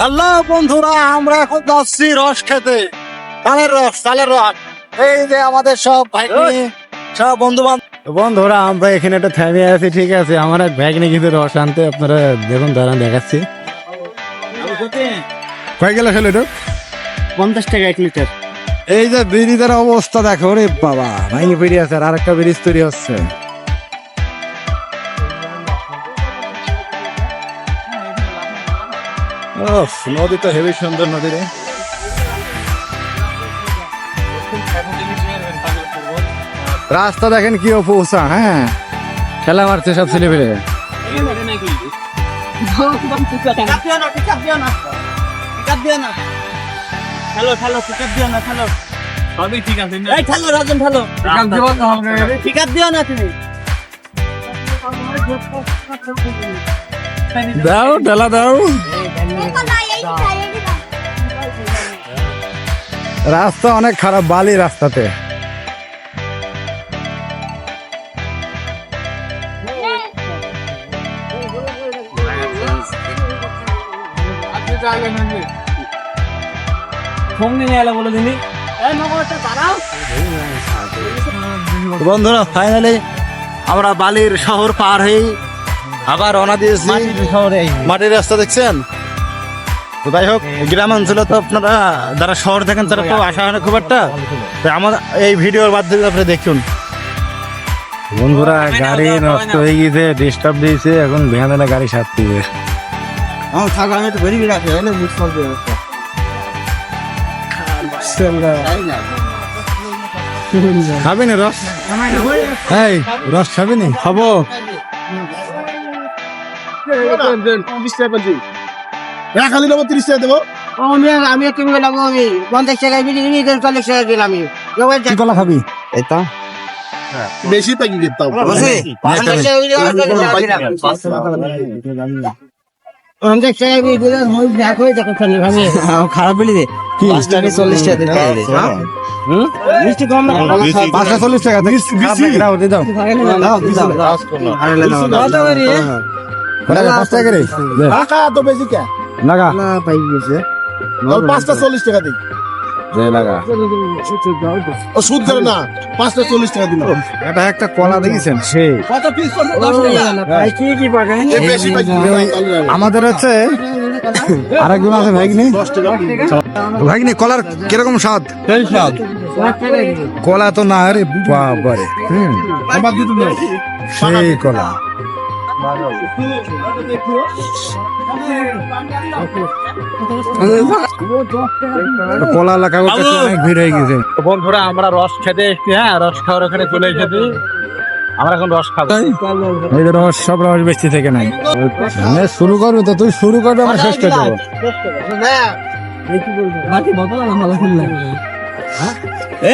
Hello বন্ধুরা আমরা এখন যাচ্ছি রস খেতে। তালের রস তালের রস। এই যে আমাদের সব ভাই সব বন্ধু বান্ধব বন্ধুরা আমরা এখানে একটা থামে আছি ঠিক আছে? আমার এক ব্যাগ নিয়ে কিন্তু রস আনতে আপনারা দেখুন দাঁড়ান দেখাচ্ছি। কয় গেল খেলে এটা? পঞ্চাশ টাকা এক লিটার। এই যে ব্রিজের অবস্থা দেখো রে বাবা। ভাইনি বেরিয়ে আছে আর একটা ব্রিজ তৈরি হচ্ছে। নদী তো হেভি সুন্দর নদী রে। রাস্তা দেখেন কি অপৌষা হ্যাঁ। খেলা মারছে সব ছেলে পেলে হ্যালো হ্যালো পিকআপ দিও না হ্যালো সবই ঠিক আছে দিও না তুমি দাও, ডালা দাও। রাস্তা অনেক খারাপ, বালি রাস্তাতে। বন্ধুরা ফাইনালি আমরা বালির শহর পার হয়ে আবার রওনা দিয়েছি। মাটির রাস্তা দেখছেন? তো যাই হোক গ্রাম অঞ্চলে তো আপনারা যারা শহর দেখেন তারা তো আসা হয় না খুব একটা। তো আমার এই ভিডিওর মাধ্যমে আপনি দেখুন। বন্ধুরা গাড়ি নষ্ট হয়ে গিয়েছে ডিস্টার্ব দিয়েছে এখন ভ্যানে গাড়ি সারতে আমার থাক আমি একটু বেরিয়ে রাখি তাহলে বুঝতে পারবে খাবি না রস? এই রস খাবি নি? খাব। খালি নেব তিরিশ টাকা দেবো আমি আমি তুমি বললাম আমি পঞ্চাশ বিক্রি চল্লিশ টাকা। দিলাম আমি কলা খাবি এই তো বেশি টাকা টাকা খারাপ বলি চল্লিশ টাকা মিষ্টি কম পাঁচশো চল্লিশ টাকা দাও দাও? পাঁচ টাকা করে? টাকা তো বেশি কে? লাগা না পাই গেছে। পাঁচটা চল্লিশ টাকা দিই। ও সুদ করে না। পাঁচটা চল্লিশ টাকা দিল এটা একটা কলা দেখেছেন? সেই কত পিস ভাই কি কি পাকা বেশি প্যাকেট আমাদের হচ্ছে আরেকজন আছে ভাইগনি ভাইগনি কলার কীরকম স্বাদ? স্বাদ। কলা তো না রে বাবারে। হুম, আমার দিতে দাও সেই কলা। কলা অনেক ভিড় হয়ে গেছে। বন্ধুরা আমরা রস খেতে এসেছি হ্যাঁ? রস খাওয়ার ওখানে চলে এসেছি। আমরা এখন রস খাব। এই রস সব রস বেশি থেকে নাই। মানে শুরু করবি তো তুই শুরু করবি আমরা শেষ করে দেবো।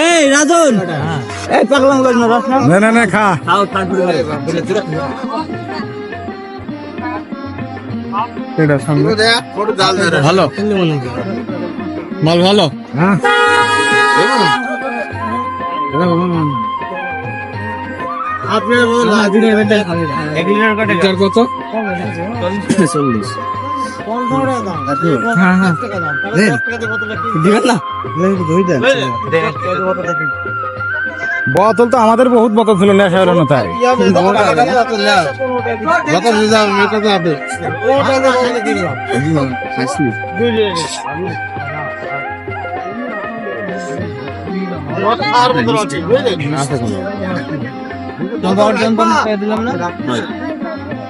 এই রাজন! এই পাগলাম না রস না না না খা। এটা সঙ্গে ভালো। মাল ভালো। হ্যাঁ। লিটার কত? দিবেন না? বোতল তো আমাদের বহুত বোতল ছিল নেশা হলো তাই। কত বুঝাম কত হবে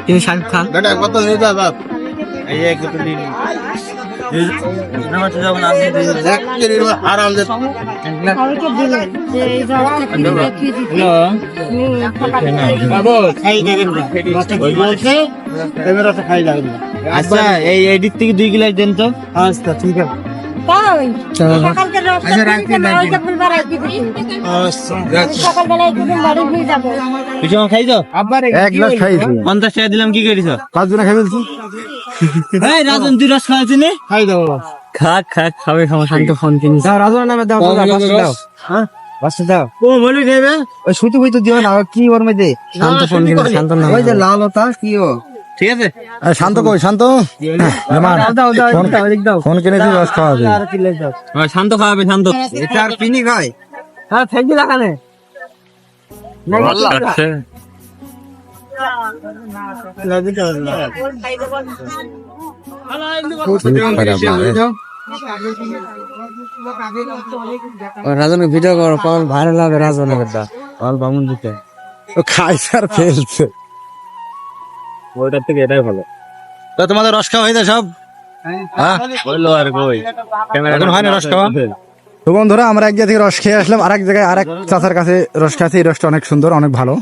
তুমি শাহরুখ খান আচ্ছা এই এদিক থেকে দুই গিলাস দেন তো আচ্ছা ঠিক আছে পঞ্চাশ টাকা দিলাম কি করিস পাঁচ এই রাজন তুই রস নি? খাই দাও খা খা খাবে খাওয়া শান্ত ফোন কিনিস। দাও রাজনের নামে দাও দাও, হ্যাঁ? দাও। ও বলি ওই সুতি বই তো দিও না কি ওর মধ্যে? শান্ত ফোন শান্ত নাম ওই যে লাল ওটা কি ও? ঠিক আছে? শান্ত কই শান্ত? ফোন- ফোন কিনেছি রস খাওয়া যাবে শান্ত খাওয়াবে শান্ত। এটা আর পিনি খায়। হ্যাঁ থেকে লাগানে রাজন ভিডিও করো পাওয়ার ভাইরাল হবে রাজনের কথা পাওয়ার বামুন দিতে। ও খাইছে আর ফেলছে। ওইটার থেকে এটাই ভালো। তো তোমাদের রস খাওয়া হয়েছে সব? হ্যাঁ। বলল আর কই? এখন হয় না রস খাওয়া? তো বন্ধুরা আমরা এক জায়গা থেকে রস খেয়ে আসলাম। আরেক জায়গায় আরেক চাচার কাছে রস খাচ্ছি এই রসটা অনেক সুন্দর অনেক ভালো।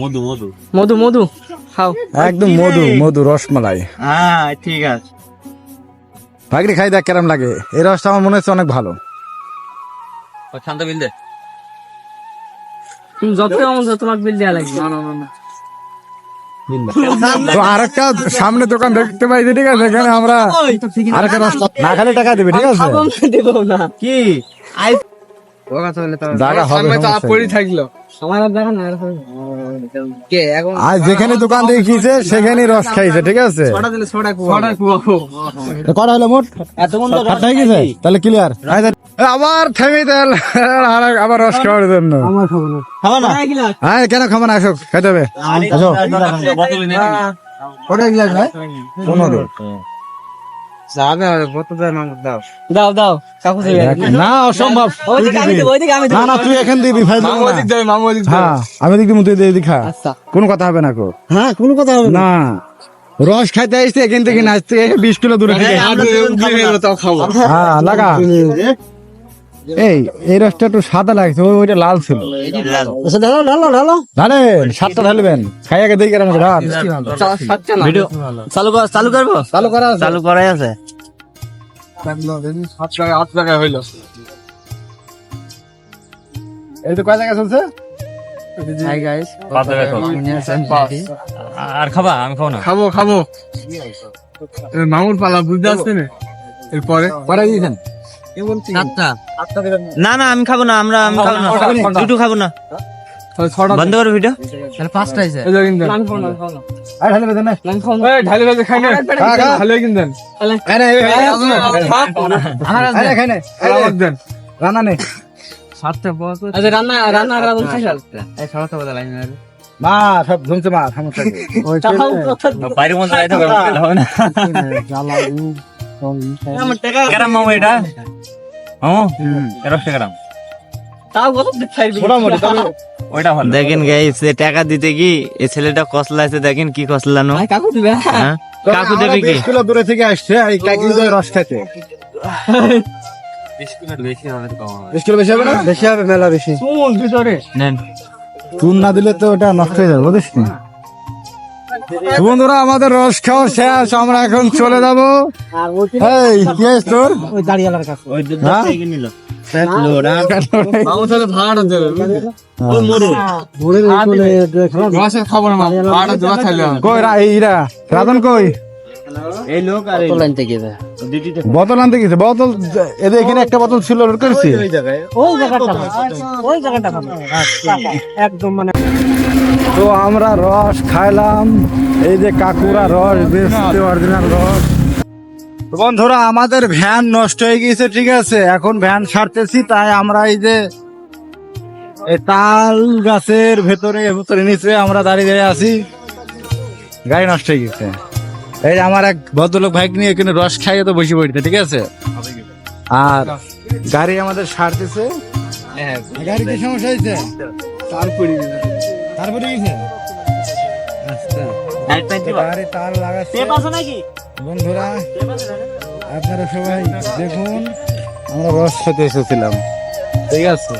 মধু মধু মধু মধু। খাও। একদম মধু মধু রসমালাই। হ্যাঁ ঠিক আছে। ভাগরি খাই দেখ কেরম লাগে। এই রসটা আমার মনে হচ্ছে অনেক ভালো। শান্ত বিল দে। যত কেমন তোমাকে বিল দেওয়া লাগবে। তো আরেকটা সামনে দোকান দেখতে পাই ঠিক আছে? এখানে আমরা আরেকটা রস না খালি টাকা দিবি ঠিক আছে? না কি? ও কথা বলে তো জায়গা হবে সমস্যা নেই। থাকল। আমার আর না কে এখন আজ যেখানে দোকান দেখিয়েছে সেখানে রস খাইছে ঠিক আছে? ছটা দিলে ছটা কুয়া। ছটা কুয়া কটা হলো মোট? এতক্ষণ তো সাতটা হয়ে গেছে? তাহলে ক্লিয়ার আবার থেমে দেন আবার রস খাওয়ার জন্য। আমার খাব না? খাব না হ্যাঁ কেন খাব না আসুক খাইতে হবে। আসো। ওটা গিলাস ভাই? পনেরো। যাবে আর কত দেয় মামুদ দাও। দাও দাও কাকু না অসম্ভব তুই ওইদিকে আমি দিবি। দেবো ওইদিকে আমি না না তুই এখান দিবি ভাই মামু ওইদিক দেবে মামু ওইদিক হ্যাঁ আমি দেখবি তুই দেখা। আচ্ছা। কোনো কথা হবে না কো। হ্যাঁ কোনো কথা হবে না। রস খাইতে আসছে এখান থেকে নাচতে বিশ কিলো দূরে থেকে। হ্যাঁ লাগা। এই এই রসটা একটু সাদা লাগছে ওই ওইটা লাল ছিল। ঢালো ঢালো ঢালো ঢালেন সাতটা ঢালবেন। দেখি ভিডিও চালু কর চালু করব? চালু করা চালু করাই আছে। আট টাকা আট টাকা হইল। এই তো কয় জায়গা চলছে? আর খাবা? আমি খাব না। খাব খাব। মামুর পালা বুঝতে আসছে না? এরপরে? কটা দিয়েছেন। না না আমি খাব না আমরা আমি খাব না দুটো খাব না। ছটা বন্ধ করো ভিডিও তাহলে পাঁচটা আছে। রান্না নেই আচ্ছা রান্না রান্না রান্না মা সব ধুমছে মা সমস্যা বাইরে মধ্যে যাইতে হবে হবে না। কেরাম মামু এটা? মামু তেরোশো গ্রাম তাও কত মোটামুটি তবে ওইটা ভালো। দেখেন গাইস টাকা দিতে কি এই ছেলেটা কসলাইছে দেখেন কি কসলানো। কাকু দিবে? হ্যাঁ? কাকু দেবে কি? কিলো দূরে থেকে আসছে আর এই কাকি দিয়ে রস খাইতে বেশি হবে তো কম হবে। বিশ কিলো বেশি হবে না মেলা বেশি। নেন। চুন না দিলে তো ওটা নষ্ট হয়ে যাবে বুঝিস নি? বন্ধুরা আমাদের রস খাওয়া শেষ আমরা এখন চলে যাব। এই কি তোর? ওই দাঁড়িয়ালার কাছে। হ্যাঁ? মামু তাহলে ভাড়া দেবে রসে খাব না মামু ভাড়া দেওয়া খাইলে কই বোতল আনতে গেছে বোতল এদের এখানে একটা বোতল ছিল করেছি। ওই জায়গাটা ওই জায়গাটা একদম মানে তো আমরা রস খাইলাম। এই যে কাকুরা রস বেশি অরিজিনাল রস। বন্ধুরা আমাদের ভ্যান নষ্ট হয়ে গিয়েছে ঠিক আছে? এখন ভ্যান সারতেছি তাই আমরা এই যে তাল গাছের ভেতরে ভেতরে নিচে আমরা দাঁড়িয়ে দাঁড়িয়ে আছি। গাড়ি নষ্ট হয়ে গেছে এই আমার এক ভদ্রলোক বাইক নিয়ে এখানে রস খাইয়ে তো বসে পড়তে ঠিক আছে? আর গাড়ি আমাদের সারতেছে গাড়ি কি সমস্যা হয়েছে? তারপরে তারপরে গেছে তার লাগাচ্ছে বন্ধুরা আপনারা সবাই দেখুন আমরা রস খেতে এসেছিলাম। ঠিক আছে?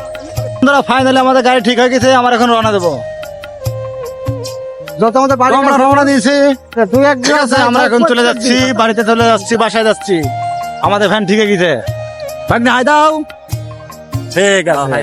বন্ধুরা ফাইনালি আমাদের গাড়ি ঠিক হয়ে গেছে আমরা এখন রওনা দেবো। যত আমাদের বাড়ি আমরা রওনা দিয়েছি। তুই এক ঠিক আছে আমরা এখন চলে যাচ্ছি বাড়িতে চলে যাচ্ছি বাসায় যাচ্ছি। আমাদের ভ্যান ঠিক হয়ে গেছে। ভাগ্নে হাই দাও। ঠিক আছে।